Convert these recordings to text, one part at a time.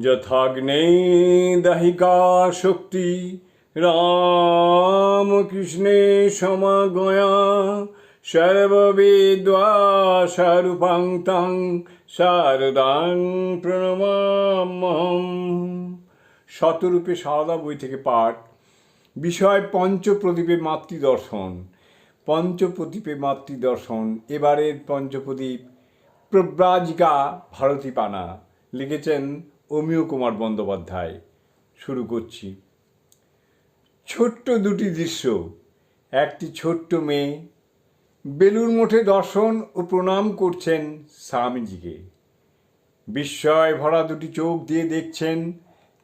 যথাগ্নে দাহিকা শক্তি রামকৃষ্ণে সমাগয়া সর্ববেদ্বা স্বরূপাং তং শারদাং শতরূপে সারদা বই থেকে পাঠ। বিষয় পঞ্চপ্রদীপে মাতৃদর্শন। পঞ্চপ্রদীপে মাতৃদর্শন। এবারের পঞ্চপ্রদীপ প্রব্রাজিকা ভারতী পানা লিখেছেন অমিয় কুমার বন্দ্যোপাধ্যায় শুরু করছি। ছোট্ট দুটি দৃশ্য। একটি ছোট্ট মেয়ে বেলুর মঠে দর্শন ও প্রণাম করছেন স্বামীজিকে। বিস্ময় ভরা দুটি চোখ দিয়ে দেখছেন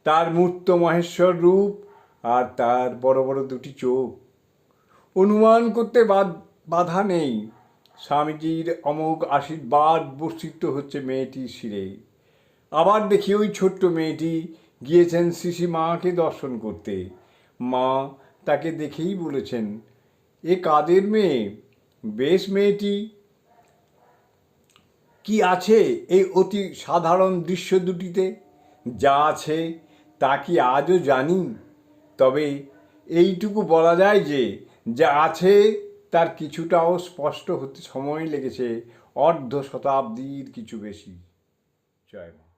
তার মূর্ত মহেশ্বর রূপ আর তার বড় বড় দুটি চোখ। অনুমান করতে বাধা নেই। স্বামীজির অমোঘ আশীর্বাদ বর্ষিত হচ্ছে মেয়েটির শিরে। আবার দেখি ওই ছোট্ট মেয়েটি গিয়েছেন শিশি মাকে দর্শন করতে। মা তাকে দেখেই বলেছেন, এ কাদের মেয়ে? বেশ মেয়েটি। কি আছে এই অতি সাধারণ দৃশ্য দুটিতে? যা আছে তা কি আজও জানি? তবে এইটুকু বলা যায় যে, যা আছে তার কিছুটাও স্পষ্ট হতে সময় লেগেছে অর্ধ শতাব্দীর কিছু বেশি। জয় মা।